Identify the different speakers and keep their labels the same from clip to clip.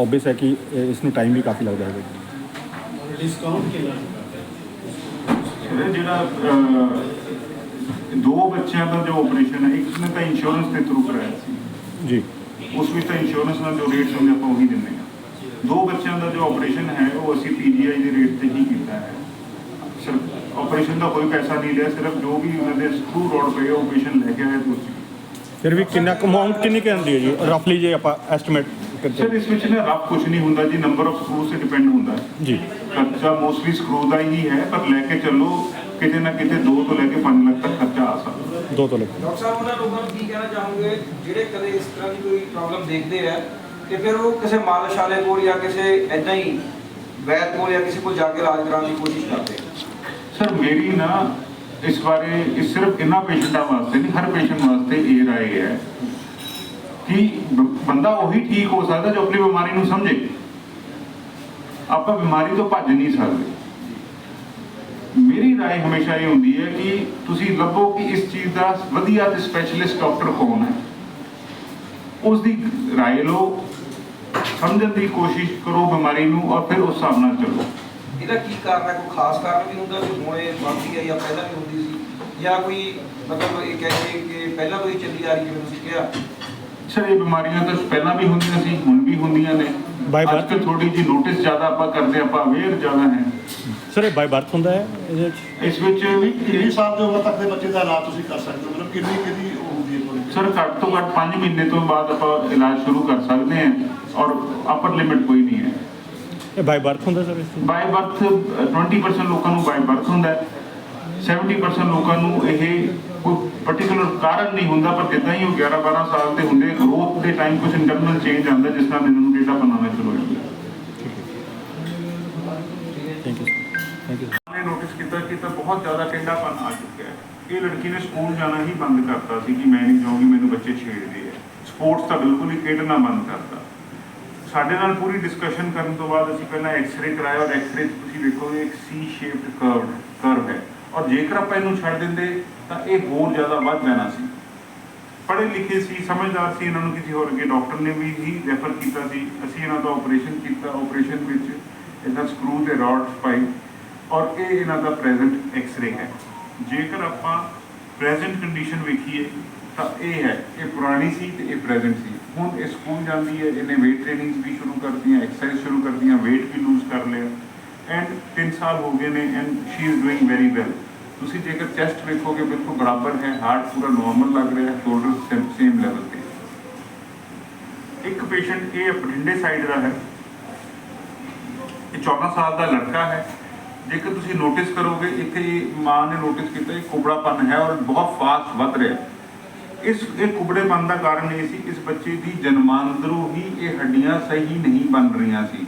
Speaker 1: Obvious ਹੈ ਕਿ ਇਸ ਨੂੰ ਟਾਈਮ ਵੀ ਕਾਫੀ ਲੱਗਦਾ ਹੈ
Speaker 2: ਡਿਸਕਾਊਂਟ ਕਿੰਨਾ
Speaker 3: ਜਿਹੜਾ ਦੋ ਬੱਚਿਆਂ ਦਾ ਜੋ ਆਪਰੇਸ਼ਨ ਹੈ ਇੱਕ ਨੇ ਤਾਂ ਇੰਸ਼ੋਰੈਂਸ ਦੇ ਥਰੂ ਕਰਾਇਆ ਸੀ।
Speaker 1: ਜੀ
Speaker 3: ਉਸ ਵਿੱਚ ਤਾਂ ਇੰਸ਼ੋਰੈਂਸ ਨਾਲ ਜੋ ਰੇਟ ਹੁੰਦੇ ਆਪਾਂ ਉਹੀ ਦਿੰਦੇ ਹਾਂ। ਦੋ ਬੱਚਿਆਂ ਦਾ ਜੋ ਆਪਰੇਸ਼ਨ ਹੈ ਉਹ ਅਸੀਂ ਪੀਜੀਆਈ ਦੇ ਰੇਟ ਤੇ ਹੀ ਕੀਤਾ ਹੈ। ਆਪਰੇਸ਼ਨ ਦਾ ਕੋਈ ਪੈਸਾ ਨਹੀਂ ਲਿਆ ਸਿਰਫ ਜੋ ਵੀ ਉਹਨਾਂ ਦੇ ਸਕਰੂ ਰੋਡ ਪਏ ਉਹ ਪੇਸ਼ੈਂਟ ਲੈ ਕੇ ਆਏ ਤੁਸੀਂ।
Speaker 1: ਫਿਰ ਵੀ ਕਿੰਨਾ ਅਮਾਉਂਟ ਕਿੰਨੀ ਕੁ ਆਉਂਦੀ ਹੈ ਜੀ? ਰਫਲੀ ਜੇ ਆਪਾਂ ਐਸਟੀਮੇਟ
Speaker 3: ਸਰ ਇਸ ਵਿੱਚ ਨਾ ਰੱਬ ਕੁਝ ਨਹੀਂ ਹੁੰਦਾ ਜੀ ਨੰਬਰ ਆਫ ਸਕਰੂਜ਼ ਤੇ ਡਿਪੈਂਡ ਹੁੰਦਾ। ਹੈ
Speaker 1: ਜੀ।
Speaker 3: ਖਰਚਾ ਮੋਸਟਲੀ ਸਕਰੂ ਦਾ ਹੀ ਹੈ ਪਰ ਲੈ ਕੇ ਚੱਲੋ ਕਿਤੇ ਨਾ ਕਿਤੇ 2 ਤੋਂ ਲੈ ਕੇ 5 ਲੱਖ ਤੱਕ ਖਰਚਾ ਆ ਸਕਦਾ।
Speaker 1: ਦੋ ਤੋਂ ਲੈ
Speaker 4: ਡਾਕਟਰ ਸਾਹਿਬ ਉਹਨਾਂ ਲੋਕਾਂ ਨੂੰ ਕੀ ਕਹਿਣਾ ਚਾਹੋਗੇ? ਜਿਹੜੇ ਕਦੇ ਇਸ ਤਰ੍ਹਾਂ ਦੀ ਕੋਈ ਪ੍ਰੋਬਲਮ ਦੇਖਦੇ ਆ ਕਿ ਫਿਰ ਉਹ ਕਿਸੇ ਮਾਲਸ਼ ਵਾਲੇ ਕੋਲ ਜਾਂ ਕਿਸੇ ਐਦਾਂ ਹੀ ਵੈਦ ਕੋਲ ਜਾਂ ਕਿਸੇ ਕੋਲ ਜਾ ਕੇ ਇਲਾਜ ਕਰਾਉਣ ਦੀ ਕੋਸ਼ਿਸ਼ ਕਰਦੇ ਆ?
Speaker 3: ਸਰ, ਮੇਰੀ ਨਾ ਇਸ ਬਾਰੇ ਇਹ ਸਿਰਫ ਇਹਨਾਂ ਪੇਸ਼ੈਂਟਾਂ ਵਾਸਤੇ ਨਹੀਂ, ਹਰ ਪੇਸ਼ੈਂਟ ਵਾਸਤੇ ਇਹ ਰਾਏ ਹੈ ਕਿ ਬੰਦਾ ਉਹੀ ਠੀਕ ਹੋ ਸਕਦਾ ਜੋ ਆਪਣੀ ਬਿਮਾਰੀ ਨੂੰ ਸਮਝੇ। ਆਪਾਂ ਬਿਮਾਰੀ ਤੋਂ ਭੱਜ ਨਹੀਂ ਸਕਦੇ। ਮੇਰੀ ਰਾਏ ਹਮੇਸ਼ਾ ਇਹ ਹੁੰਦੀ ਹੈ ਕਿ ਤੁਸੀਂ ਲੱਭੋ ਕਿ ਇਸ ਚੀਜ਼ ਦਾ ਵਧੀਆ ਤੇ ਸਪੈਸ਼ਲਿਸਟ ਡਾਕਟਰ ਕੌਣ ਹੈ। ਉਸ ਦੀ ਰਾਏ ਲਓ, ਸਮਝਣ ਦੀ ਕੋਸ਼ਿਸ਼ ਕਰੋ ਬਿਮਾਰੀ ਨੂੰ ਔਰ ਫਿਰ ਉਸ ਹਿਸਾਬ ਨਾਲ ਚੱਲੋ।
Speaker 4: ਇਹਦਾ ਕੀ ਕਾਰਨ ਹੈ? ਕੋਈ ਖਾਸ ਕਾਰਨ ਵੀ ਹੁੰਦਾ ਵੀ ਹੁਣੇ ਵੱਧਦੀ ਹੈ ਜਾਂ ਪਹਿਲਾਂ ਵੀ ਹੁੰਦੀ ਸੀ? ਜਾਂ ਕੋਈ ਮਤਲਬ ਇਹ ਕਹਿੰਦੇ ਕਿ ਪਹਿਲਾਂ ਤੋਂ ਹੀ ਚੱਲੀ ਆ ਰਹੀ ਜਿਵੇਂ ਤੁਸੀਂ ਕਿਹਾ?
Speaker 3: ਸਰ ਇਹ ਬਿਮਾਰੀਆਂ ਤਾਂ ਪਹਿਲਾਂ ਵੀ ਹੁੰਦੀਆਂ ਸੀ ਹੁਣ ਵੀ ਹੁੰਦੀਆਂ ਨੇ? ਅੱਜ ਕੱਲ੍ਹ ਥੋੜੀ ਜੀ ਨੋਟਿਸ ਜ਼ਿਆਦਾ ਆਪਾਂ ਕਰਦੇ ਆਪਾਂ ਅਵੇਅਰ ਜ਼ਿਆਦਾ ਹੈ।
Speaker 1: ਸਰ ਇਹ ਬਾਈ ਬਰਥ ਹੁੰਦਾ ਹੈ ਇਹਦੇ ਵਿੱਚ?
Speaker 3: ਇਸ ਵਿੱਚ
Speaker 2: ਕਿੰਨੀ ਸਾਲ ਦੀ ਉਮਰ ਤੱਕ ਦੇ ਬੱਚੇ ਦਾ ਇਲਾਜ ਤੁਸੀਂ ਕਰ ਸਕਦੇ ਹੋ? ਮਤਲਬ ਕਿੰਨੀ ਕਿੰਨੀ ਉਹ ਹੁੰਦੀ ਹੈ
Speaker 3: ਸਰ ਘੱਟ ਤੋਂ ਘੱਟ 5 ਮਹੀਨੇ ਤੋਂ ਬਾਅਦ ਆਪਾਂ ਇਲਾਜ ਸ਼ੁਰੂ ਕਰ ਸਕਦੇ ਹਾਂ ਔਰ ਅਪਰ ਲਿਮਿਟ ਕੋਈ ਨਹੀਂ ਹੈ।
Speaker 1: ਇਹ ਬਾਈ ਬਰਥ ਹੁੰਦਾ ਸਰ ਇਸ
Speaker 3: ਬਾਈ ਬਰਥ 20% ਲੋਕਾਂ ਨੂੰ ਬਾਈ ਬਰਥ ਹੁੰਦਾ ਹੈ। 70% ਲੋਕਾਂ ਨੂੰ ਇਹ ਕੋਈ ਪਾਰਟਿਕੂਲਰ ਕਾਰਨ ਨਹੀਂ ਹੁੰਦਾ ਪਰ ਜਿੱਦਾਂ ਹੀ ਉਹ 11 12 ਸਾਲ ਦੇ ਹੁੰਦੇ ਗਰੋਥ ਦੇ ਟਾਈਮ ਕੁਝ ਇੰਟਰਨਲ ਚੇਂਜ ਆਉਂਦਾ ਜਿਸ ਨਾਲ ਇਹਨਾਂ ਨੂੰ ਡੇਟਾ ਬਣਾਉਣਾ ਸ਼ੁਰੂ ਹੋ ਜਾਂਦਾ।
Speaker 1: ਥੈਂਕ ਯੂ ਥੈਂਕ ਯੂ
Speaker 3: ਨੇ ਨੋਟਿਸ ਕੀਤਾ ਕਿ ਤਾਂ ਬਹੁਤ ਜ਼ਿਆਦਾ ਟਿੰਡਾਪਨ ਆ ਚੁੱਕਿਆ ਹੈ। ਇਹ ਲੜਕੀ ਨੇ ਸਕੂਲ ਜਾਣਾ ਹੀ ਬੰਦ ਕਰਤਾ ਸੀ ਕਿ ਮੈਂ ਨਹੀਂ ਜਾਊਂਗੀ ਮੈਨੂੰ ਬੱਚੇ ਛੇੜਦੇ ਆ। ਸਪੋਰਟਸ ਤਾਂ ਬਿਲਕੁਲ ਹੀ ਖੇਡਣਾ ਬੰਦ ਕਰਤਾ। ਸਾਡੇ ਨਾਲ ਪੂਰੀ ਡਿਸਕਸ਼ਨ ਕਰਨ ਤੋਂ ਬਾਅਦ ਅਸੀਂ ਪਹਿਲਾਂ ਐਕਸ-ਰੇ ਕਰਾਇਆ ਔਰ ਐਕਸ-ਰੇ ਤੁਸੀਂ ਵੇਖੋਗੇ ਇੱਕ ਸੀ ਸ਼ੇਪਡ ਕਰਵ ਕਰਵ ਹੈ। ਔਰ ਜੇਕਰ ਆਪਾਂ ਇਹਨੂੰ ਛੱਡ ਦਿੰਦੇ, ਤਾਂ ਇਹ ਹੋਰ ਜ਼ਿਆਦਾ ਵੱਧ ਜਾਣਾ ਸੀ। ਪੜ੍ਹੇ ਲਿਖੇ ਸੀ, ਸਮਝਦਾਰ ਸੀ, ਇਹਨਾਂ ਨੂੰ ਕਿਸੇ ਹੋਰ ਅੱਗੇ ਡਾਕਟਰ ਨੇ ਵੀ ਹੀ ਰੈਫਰ ਕੀਤਾ ਸੀ। ਅਸੀਂ ਇਹਨਾਂ ਦਾ ਆਪਰੇਸ਼ਨ ਕੀਤਾ ਆਪਰੇਸ਼ਨ ਵਿੱਚ ਇਹਦਾ ਸਕਰੂ ਦੇ ਰੋਡਸ ਪਾਈ ਔਰ ਇਹ ਇਹਨਾਂ ਦਾ ਪ੍ਰੈਜ਼ੈਂਟ ਐਕਸ-ਰੇ ਹੈ। ਜੇਕਰ ਆਪਾਂ ਪ੍ਰੈਜ਼ੈਂਟ ਕੰਡੀਸ਼ਨ ਵੇਖੀਏ ਤਾਂ ਇਹ ਹੈ, ਇਹ ਪੁਰਾਣੀ ਸੀ ਤੇ ਇਹ ਪ੍ਰੈਜ਼ੈਂਟ ਸੀ। ਹੁਣ ਇਹ ਸਕੂਲ ਜਾਂਦੀ ਹੈ, ਇਹਨੇ weight ਟ੍ਰੇਨਿੰਗਸ ਵੀ ਸ਼ੁਰੂ ਕਰਤੀਆਂ ਐਕਸਰਸਾਈਜ਼ ਸ਼ੁਰੂ ਕਰਤੀਆਂ, weight ਵੀ ਲੂਜ਼ ਕਰ ਲਿਆ। ਐਂਡ 3 ਸਾਲ ਹੋ ਗਏ ਨੇ and she is doing very well ਤੁਸੀਂ ਜੇਕਰ ਚੈਸਟ ਵੇਖੋਗੇ, ਬਿਲਕੁਲ ਬਰਾਬਰ ਹੈ ਹਾਰਟ ਪੂਰਾ ਨਾਰਮਲ ਲੱਗ ਰਿਹਾ ਹੈ ਸ਼ੋਲਡਰ ਸੇਮ ਲੈਵਲ ਤੇ। ਇੱਕ ਪੇਸ਼ੈਂਟ ਇਹ ਬਠਿੰਡੇ ਸਾਈਡ ਦਾ ਹੈ। ਇਹ 14 ਸਾਲ ਦਾ ਲੜਕਾ ਹੈ। ਜੇਕਰ ਤੁਸੀਂ ਨੋਟਿਸ ਕਰੋਗੇ, ਇੱਥੇ ਇਹ ਮਾਂ ਨੇ ਨੋਟਿਸ ਕੀਤਾ, ਇਹ ਕੁਬੜਾਪਨ ਹੈ ਔਰ ਬਹੁਤ ਫਾਸਟ ਵੱਧ ਰਿਹਾ। ਹੈ ਇਸ ਇਹ ਕੁਬੜੇਪਨ ਦਾ ਕਾਰਨ ਇਹ ਸੀ ਇਸ ਬੱਚੇ ਦੀ ਜਨਮਾਂਦਰੂ ਹੀ ਇਹ ਹੱਡੀਆਂ ਸਹੀ ਨਹੀਂ ਬਣ ਰਹੀਆਂ ਸੀ।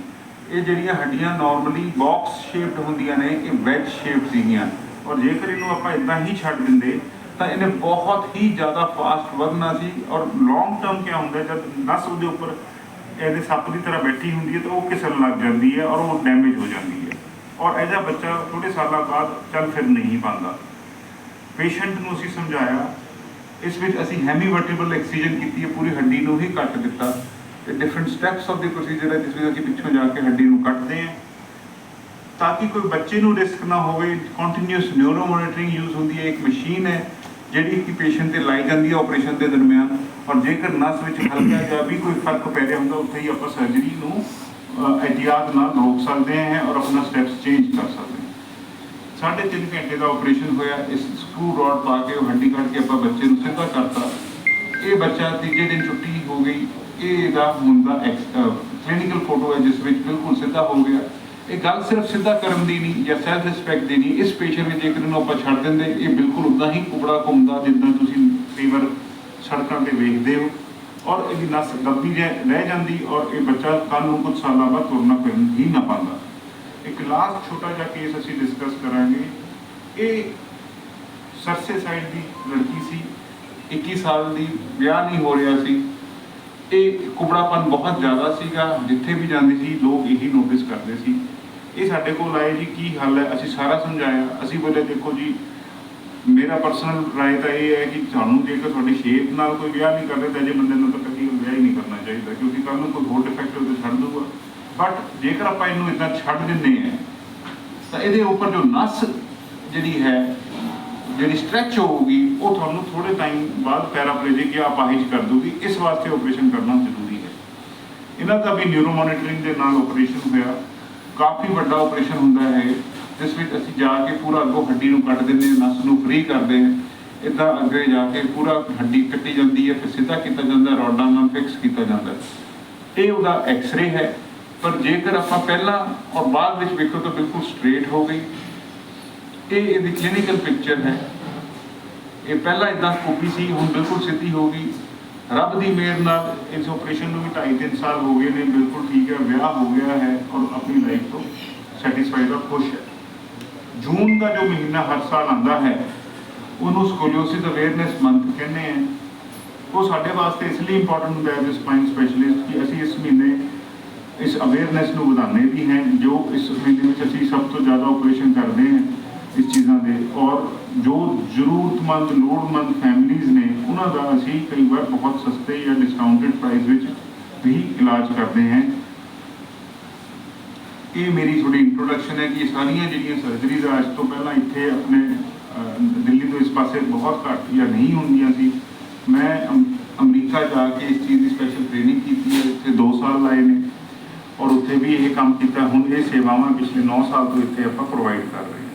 Speaker 3: ਇਹ ਜਿਹੜੀਆਂ ਹੱਡੀਆਂ ਨਾਰਮਲੀ ਬਾਕਸ ਸ਼ੇਪਡ ਹੁੰਦੀਆਂ ਨੇ, ਇਹ ਵੈਜ ਸ਼ੇਪ ਸੀਗੀਆਂ। ਔਰ ਜੇਕਰ ਇਹਨੂੰ ਆਪਾਂ ਇਦਾਂ ਹੀ ਛੱਡ ਦਿੰਦੇ, ਤਾਂ ਇਹਨੇ ਬਹੁਤ ਹੀ ਜ਼ਿਆਦਾ ਫਾਸਟ ਵਧਣਾ ਸੀ ਔਰ ਲੌਂਗ ਟਰਮ ਕੀ ਹੁੰਦਾ, ਜਦ ਨਸ ਉਹਦੇ ਉੱਪਰ ਇਹਦੇ ਸੱਪ ਦੀ ਤਰ੍ਹਾਂ ਬੈਠੀ ਹੁੰਦੀ ਹੈ, ਤਾਂ ਉਹ ਘਿਸਣ ਲੱਗ ਜਾਂਦੀ ਹੈ ਔਰ ਉਹ ਡੈਮੇਜ ਹੋ ਜਾਂਦੀ ਹੈ। ਔਰ ਇਹਦਾ ਬੱਚਾ ਥੋੜੇ ਸਾਲਾਂ ਬਾਅਦ ਚੱਲ ਫਿਰ ਨਹੀਂ ਪਾਉਂਦਾ ਪੇਸ਼ੈਂਟ ਨੂੰ ਅਸੀਂ ਸਮਝਾਇਆ ਇਸ ਵਿੱਚ ਅਸੀਂ ਹੈਮੀ ਵਰਟੀਬਲ ਐਕਸੀਜਨ ਕੀਤੀ ਹੈ ਪੂਰੀ ਹੱਡੀ ਨੂੰ ਹੀ ਕੱਟ ਦਿੱਤਾ। ਤੇ different steps of the procedure ਹੈ ਜਿਸ ਵਿੱਚ ਅਸੀਂ ਪਿੱਛੋਂ ਜਾ ਕੇ ਹੱਡੀ ਨੂੰ ਕੱਟਦੇ ਹਾਂ। ਤਾਂ ਕਿ ਕੋਈ ਬੱਚੇ ਨੂੰ ਰਿਸਕ ਨਾ ਹੋਵੇ ਕੰਟੀਨਿਊਸ ਨਿਊਰੋ ਮੋਨੀਟਰਿੰਗ ਯੂਜ਼ ਹੁੰਦੀ ਹੈ ਇੱਕ ਮਸ਼ੀਨ ਹੈ ਜਿਹੜੀ ਕਿ ਪੇਸ਼ੈਂਟ ਤੇ ਲਾਈ ਜਾਂਦੀ ਹੈ ਆਪਰੇਸ਼ਨ ਦੇ ਦਰਮਿਆਨ। ਔਰ ਜੇਕਰ ਨਸ ਵਿੱਚ ਹਲਕਾ ਜਿਹਾ ਵੀ ਕੋਈ ਫ਼ਰਕ ਪੈ ਰਿਹਾ ਹੁੰਦਾ ਉੱਥੇ ਹੀ ਆਪਾਂ ਸਰਜਰੀ ਨੂੰ ਅਹ, ਇਹਤਿਆਤ ਨਾਲ ਰੋਕ ਸਕਦੇ ਹਾਂ ਔਰ ਆਪਣਾ ਸਟੈਪਸ ਚੇਂਜ ਕਰ ਸਕਦੇ ਹਾਂ। ਸਾਢੇ ਤਿੰਨ ਘੰਟੇ ਦਾ ਆਪਰੇਸ਼ਨ ਹੋਇਆ। ਇਸ ਸਕਰੂ ਰੋਡ ਪਾ ਕੇ ਉਹ ਹੱਡੀ ਕੱਢ ਕੇ ਆਪਾਂ ਬੱਚੇ ਨੂੰ ਸਿੱਧਾ ਕਰਤਾ। ਇਹ ਬੱਚਾ ਤੀਜੇ ਦਿਨ ਛੁੱਟੀ ਹੋ ਗਈ। ਇਹ ਇਹਦਾ ਹੁਣ ਦਾ ਕਲੀਨਿਕਲ ਫੋਟੋ ਹੈ, ਜਿਸ ਵਿੱਚ ਬਿਲਕੁਲ ਸਿੱਧਾ ਹੋ ਗਿਆ। ਇਹ ਗੱਲ ਸਿਰਫ ਸਿੱਧਾ ਕਰਨ ਦੀ ਨਹੀਂ ਜਾਂ ਸੈਲਫ ਰਿਸਪੈਕਟ ਦੀ ਨਹੀਂ, ਇਸ ਪੇਸ਼ੈਂਟ ਵਿੱਚ ਜੇਕਰ ਇਹਨੂੰ ਆਪਾਂ ਛੱਡ ਦਿੰਦੇ। ਇਹ ਬਿਲਕੁਲ ਉਦਾਂ ਹੀ ਕੁਬੜਾ ਘੁੰਮਦਾ, ਜਿੱਦਾਂ ਤੁਸੀਂ ਕਈ ਵਾਰ ਸੜਕਾਂ ਤੇ ਵੇਖਦੇ ਹੋ। ਔਰ ਇਹਦੀ ਨਸ ਦੱਬੀ ਰਹਿ ਰਹਿ ਜਾਂਦੀ ਔਰ ਇਹ ਬੱਚਾ ਕੱਲ ਨੂੰ ਕੁਝ ਸਾਲਾਂ ਬਾਅਦ ਤੁਰਨਾ ਫਿਰਨ ਹੀ ਨਾ ਪਾਉਂਦਾ। ਇੱਕ ਲਾਸਟ ਛੋਟਾ ਜਿਹਾ ਕੇਸ ਅਸੀਂ ਡਿਸਕਸ ਕਰਾਂਗੇ। ਇਹ ਸਰਸੇ ਸਾਈਡ ਦੀ ਲੜਕੀ ਸੀ। 21 ਸਾਲ ਦੀ ਵਿਆਹ ਨਹੀਂ ਹੋ ਰਿਹਾ ਸੀ। ਇਹ ਕੁਬੜਾਪਨ ਬਹੁਤ ਜ਼ਿਆਦਾ ਸੀਗਾ। ਜਿੱਥੇ ਵੀ ਜਾਂਦੇ ਸੀ, ਲੋਕ ਇਹੀ ਨੋਟਿਸ ਕਰਦੇ ਸੀ। ਇਹ ਸਾਡੇ ਕੋਲ ਆਏ ਜੀ, ਕੀ ਹੱਲ ਹੈ? ਅਸੀਂ ਸਾਰਾ ਸਮਝਾਇਆ। ਅਸੀਂ ਬੋਲੇ, ਦੇਖੋ ਜੀ, ਮੇਰਾ ਪਰਸਨਲ ਰਾਏ ਤਾਂ ਇਹ ਹੈ ਕਿ ਤੁਹਾਨੂੰ ਜੇਕਰ ਤੁਹਾਡੀ ਸ਼ੇਪ ਨਾਲ ਕੋਈ ਵਿਆਹ ਨਹੀਂ ਕਰਦੇ, ਤਾਂ ਅਜੇ ਬੰਦੇ ਨੂੰ ਤਾਂ ਕਦੀ ਵਿਆਹ ਹੀ ਨਹੀਂ ਕਰਨਾ ਚਾਹੀਦਾ। ਕਿਉਂਕਿ ਕੱਲ ਨੂੰ ਕੋਈ ਹੋਰ ਡਿਫੈਕਟ ਉਹਦੇ ਛੱਡ ਦੂਗਾ ਬਟ ਜੇਕਰ ਆਪਾਂ ਇਹਨੂੰ ਇਦਾਂ ਛੱਡ ਦਿੰਦੇ ਹਾਂ, ਤਾਂ ਇਹਦੇ ਉੱਪਰ ਜੋ ਨਸ ਜਿਹੜੀ ਹੈ, ਜਿਹੜੀ ਸਟ੍ਰੈਚ ਹੋਊਗੀ, ਉਹ ਤੁਹਾਨੂੰ ਥੋੜੇ ਟਾਈਮ ਬਾਅਦ ਪੈਰਾਪਲੇਜਿਕ ਜਾਂ ਅਪਾਹਿਜ ਕਰ ਦੂਗੀ ਇਸ ਵਾਸਤੇ ਆਪਰੇਸ਼ਨ ਕਰਨਾ ਜ਼ਰੂਰੀ ਹੈ। ਇਹਨਾਂ ਦਾ ਵੀ ਨਿਊਰੋ ਮੋਨੀਟਰਿੰਗ ਦੇ ਨਾਲ ਆਪਰੇਸ਼ਨ ਹੋਇਆ। ਕਾਫੀ ਵੱਡਾ ਆਪਰੇਸ਼ਨ ਹੁੰਦਾ ਹੈ। ਜਿਸ ਵਿੱਚ ਅਸੀਂ ਜਾ ਕੇ ਪੂਰਾ ਅੱਗੋਂ ਹੱਡੀ ਨੂੰ ਕੱਟ ਦਿੰਦੇ ਹਾਂ, ਨਸ ਨੂੰ ਫ੍ਰੀ ਕਰਦੇ ਹਾਂ। ਇਦਾਂ ਅੱਗੇ ਜਾ ਕੇ ਪੂਰਾ ਹੱਡੀ ਕੱਟੀ ਜਾਂਦੀ ਹੈ, ਫਿਰ ਸਿੱਧਾ ਕੀਤਾ ਜਾਂਦਾ, ਰੋਡਾਂ ਨਾਲ ਫਿਕਸ ਕੀਤਾ ਜਾਂਦਾ। ਇਹ ਉਹਦਾ ਐਕਸ-ਰੇ ਹੈ। ਪਰ ਜੇਕਰ ਆਪਾਂ ਪਹਿਲਾਂ ਔਰ ਬਾਅਦ ਵਿੱਚ ਵੇਖੋ ਤਾਂ ਬਿਲਕੁਲ ਸਟ੍ਰੇਟ ਹੋ ਗਈ। ਇਹ ਇਹਦੀ ਕਲੀਨਿਕਲ ਪਿਕਚਰ ਹੈ। ਇਹ ਪਹਿਲਾਂ ਇਦਾਂ ਕੁੱਪੀ ਸੀ, ਹੁਣ ਬਿਲਕੁਲ ਸਿੱਧੀ ਹੋ ਗਈ। ਰੱਬ ਦੀ ਮਿਹਰ ਨਾਲ ਇਸ ਆਪਰੇਸ਼ਨ ਨੂੰ ਵੀ 2.5 ਸਾਲ ਹੋ ਗਏ ਨੇ, ਬਿਲਕੁਲ ਠੀਕ ਹੈ, ਵਿਆਹ ਹੋ ਗਿਆ ਹੈ ਔਰ ਆਪਣੀ ਲਾਈਫ ਤੋਂ ਸੈਟੀਸਫਾਈਡ ਔਰ ਖੁਸ਼ ਹੈ। ਜੂਨ ਦਾ ਜੋ ਮਹੀਨਾ ਹਰ ਸਾਲ ਆਉਂਦਾ ਹੈ, ਉਹਨੂੰ ਸਕੋਲੀਓਸਿਸ ਅਵੇਅਰਨੈਸ ਮੰਥ ਕਹਿੰਦੇ ਆ। ਉਹ ਸਾਡੇ ਵਾਸਤੇ ਇਸ ਲਈ ਇੰਪੋਰਟੈਂਟ ਹੁੰਦਾ ਹੈ ਸਪਾਈਨ ਸਪੈਸ਼ਲਿਸਟ ਕਿ ਅਸੀਂ ਇਸ ਮਹੀਨੇ ਇਸ ਅਵੇਅਰਨੈਸ ਨੂੰ ਵਧਾਉਂਦੇ ਵੀ ਹੈ, ਜੋ ਇਸ ਮਹੀਨੇ ਵਿੱਚ ਅਸੀਂ ਸਭ ਤੋਂ ਜ਼ਿਆਦਾ ਆਪਰੇਸ਼ਨ ਕਰਦੇ ਹਾਂ ਇਸ ਚੀਜ਼ਾਂ ਦੇ। ਔਰ ਜੋ ਜ਼ਰੂਰਤਮੰਦ, ਲੋੜਮੰਦ ਫੈਮਿਲੀਆਂ ਨੇ, ਉਹਨਾਂ ਦਾ ਅਸੀਂ ਕਈ ਵਾਰ ਬਹੁਤ ਸਸਤੇ ਜਾਂ ਡਿਸਕਾਊਂਟਡ ਪ੍ਰਾਈਸ ਵਿੱਚ ਵੀ ਇਲਾਜ ਕਰਦੇ ਹਾਂ। ਇਹ ਮੇਰੀ ਥੋੜੀ ਇੰਟਰੋਡਕਸ਼ਨ ਹੈ ਕਿ ਇਹ ਸਾਰੀਆਂ ਜਿਹੜੀਆਂ ਸਰਜਰੀਜ਼ ਅੱਜ ਤੋਂ ਪਹਿਲਾਂ ਇੱਥੇ ਆਪਣੇ ਦਿੱਲੀ ਤੋਂ ਇਸ ਪਾਸੇ ਬਹੁਤ ਘੱਟ ਜਾਂ ਨਹੀਂ ਹੁੰਦੀਆਂ ਸੀ। ਮੈਂ ਅਮ- ਅਮਰੀਕਾ ਜਾ ਕੇ ਇਸ ਚੀਜ਼ ਦੀ ਸਪੈਸ਼ਲ ਟ੍ਰੇਨਿੰਗ ਕੀਤੀ ਹੈ, ਇੱਥੇ 2 ਸਾਲ ਲਾਏ ਨੇ। ਔਰ ਵੀ ਇਹ ਕੰਮ ਕੀਤਾ, ਹੁਣ ਇਹ ਸੇਵਾਵਾਂ ਪਿਛਲੇ 9 ਸਾਲ ਤੋਂ ਇੱਥੇ ਆਪਾਂ ਪ੍ਰੋਵਾਈਡ ਕਰ ਰਹੇ ਹਾਂ।